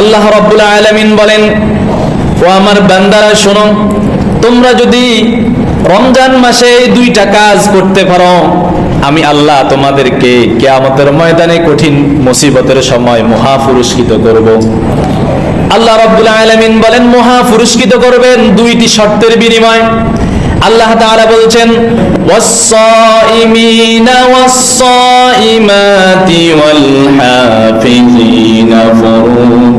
আল্লাহ রব্বুল আলামিন বলেন, ও আমার বান্দারা, শোনো, তোমরা যদি রমজান মাসে দুইটা কাজ করতে পারো, আমি আল্লাহ তোমাদেরকে কেয়ামতের ময়দানে কঠিন মুসিবতের সময় মহা পুরস্কৃত করব। আল্লাহ রব্বুল আলামিন বলেন মহা পুরস্কৃত করবেন দুইটি শর্তের বিনিময়। আল্লাহ তাআলা বলছেন ওয়াস-সাইমিনা ওয়াল হাফিজিনা ফুরুজাহুম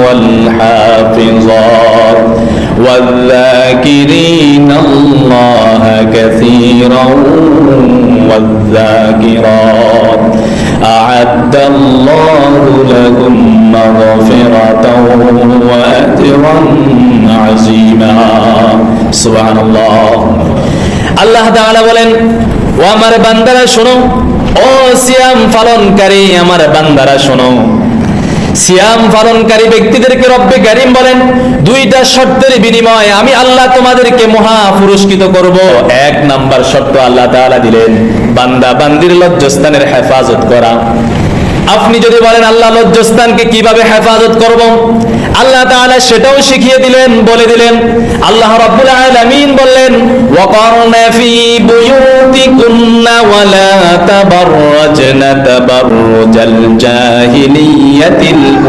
ওয়াল হাফিজাত والذاكرين الله كثيرا والذاكرات أعد الله لهم مغفرة وأجرا عظيما سبحان الله আল্লাহ তাআলা বলেন ও আমার বান্দারা শোনো ও সিয়াম পালনকারী আমার বান্দারা শোনো সিয়াম পালনকারী ব্যক্তিদেরকে রব্বে কারিম বলেন, দুইটা শর্তের বিনিময়ে আমি আল্লাহ তোমাদেরকে মহা পুরস্কৃত করব। এক নাম্বার শর্ত আল্লাহ তাআলা দিলেন, বান্দা বান্দির লজ্জাস্থানের হেফাজত করা। আপনি যদি বলেন, আল্লাহ লজ্জাস্থানকে কীভাবে হেফাজত করব? আল্লাহ তাআলা সেটাও শিখিয়ে দিলেন, বলে দিলেন, আল্লাহ রাব্বুল আলামিন বললেন ওয়াকারনা ফি বুয়ুতিকুন্না ওয়ালা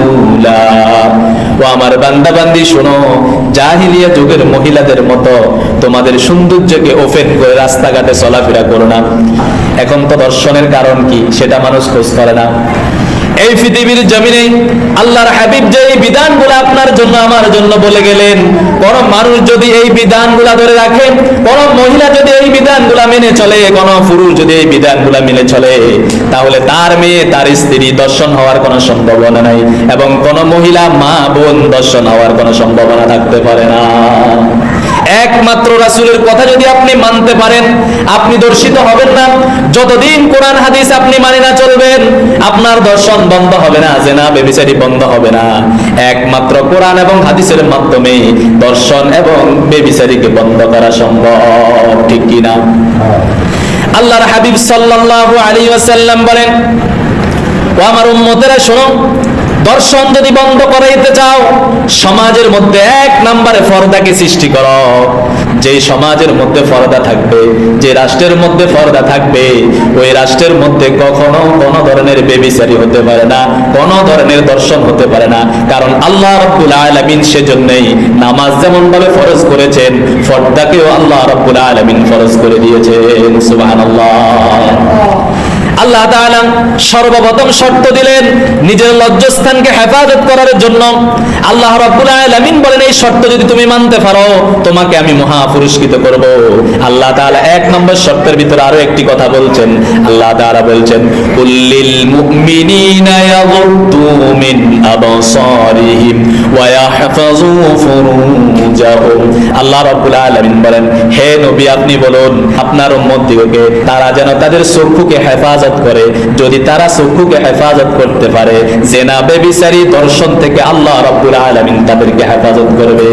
উলা ও আমার বান্দা বান্দি শোনো, জাহিলিয়া যুগের মহিলাদের মতো তোমাদের সৌন্দর্যকে ওপেন করে রাস্তাঘাটে চলাফেরা করো না। এখন তো দর্শনের কারণ কি, সেটা মানুষ খোঁজ করে না। এই পৃথিবীর জমিনে আল্লাহর হাবিব যে এই বিধানগুলো আপনার জন্য, আমার জন্য বলে গেলেন, কোন মানুষ যদি এই বিধানগুলা ধরে রাখে, কোন মহিলা যদি এই বিধানগুলা মেনে চলে, কোন পুরুষ যদি এই বিধানগুলা মেনে চলে, তাহলে তার মেয়ে, তার স্ত্রী দর্শন হওয়ার কোনো সম্ভাবনা নাই এবং কোন মহিলা মা বোন দর্শন হওয়ার কোনো সম্ভাবনা থাকতে পারে না। একমাত্র রাসূলের কথা যদি আপনি মানতে পারেন, আপনি দর্শিত হবেন না। যতদিন কোরআন হাদিস আপনি মানে না চলবেন, আপনার দর্শন বন্ধ হবে না, জেনা, বেবিচারি বন্ধ হবে না। একমাত্র কোরআন এবং হাদিসের মাধ্যমে দর্শন এবং বেবিচারিকে বন্ধ করা সম্ভব, ঠিক কি না? আল্লাহর হাবিব সাল্লাল্লাহু আলাইহি ওয়াসাল্লাম বলেন, ও আমার উম্মতেরা, শোনো, দর্শন যদি বন্ধ করাইতে চাও, সমাজের মধ্যে এক নম্বরে পর্দাকে সৃষ্টি করো। যে সমাজের মধ্যে ফরদা থাকবে, যে রাষ্ট্রের মধ্যে ফরদা থাকবে, ওই রাষ্ট্রের মধ্যে কখনো কোনো ধরনের বেবিচারি হতে পারে না, কোনো ধরনের দর্শন হতে পারে না। কারণ আল্লাহ রব্বুল আলামিন সেজন্যই নামাজ যেমন ভাবে ফরজ করেছেন পর্দাকেও আল্লাহ রব্বুল আলামিন ফরজ করে দিয়েছেন, সুবহানাল্লাহ। আল্লাহ সর্বপ্রথম শর্ত দিলেন নিজের লজ্জাস্থানকে হেফাজত করার জন্য। আল্লাহ বলেন, এই শর্ত যদি তুমি মানতে পারো, তোমাকে আমি মহা পুরস্কৃত করব। আল্লাহ এক নম্বর শর্তের ভিতরে আরও একটি কথা বলছেন। আল্লাহ বলছেন আল্লাহ বলেন, হে নবী, আপনি বলুন, আপনার উম্মতদিগকে তারা যেন তাদের চক্ষুকে হেফাজত করে। যদি তারা চক্ষুকে হেফাজত করতে পারে, জেনা বেবিচারী দর্শন থেকে আল্লাহ রব্দুল আলমিন তাদেরকে হেফাজত করবে।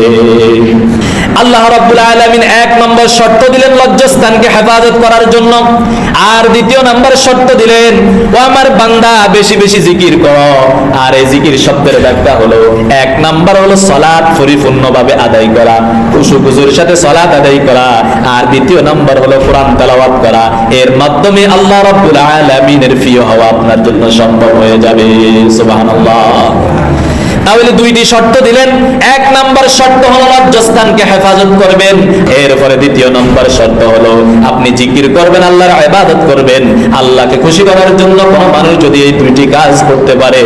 আল্লাহ রাব্বুল আলামিন এক নম্বর শর্ত দিলেন লজ্জাস্থানকে হেফাজত করার জন্য। আর দ্বিতীয় নম্বর শর্ত দিলেন, ও আমার বান্দা, বেশি বেশি জিকির করো। আর এই জিকির শব্দের ব্যাখ্যা হলো, এক নাম্বার হলো সলাৎ পরিপূর্ণভাবে আদায় করা, খুশু খুশুর সাথে সলাৎ আদায় করা। আর দ্বিতীয় নম্বর হলো কোরআন তেলাওয়াত করা, এর মাধ্যমে আল্লাহ রাব্বুল আলামিনের প্রিয় হওয়া আপনার জন্য সম্ভব হয়ে যাবে। সুবহানাল্লাহ। তাহলে দুইটি শর্ত দিলেন। এক নাম্বার শর্ত হলো লজ্জাস্থানকে হেফাজত করবেন। এরপরে দ্বিতীয় নাম্বার শর্ত হলো আপনি জিকির করবেন, আল্লাহর ইবাদত করবেন। আল্লাহকে খুশি করার জন্য কোনো মানুষ যদি এই দুইটি কাজ করতে পারে,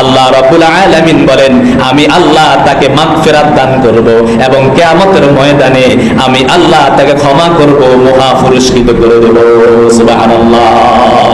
আল্লাহ রাব্বুল আলামিন বলেন, আমি আল্লাহ তাকে মাগফিরাত দান করব এবং কিয়ামতের ময়দানে আমি আল্লাহ তাকে ক্ষমা করব মহা পুরস্কৃত করে দেব। সুবহানাল্লাহ।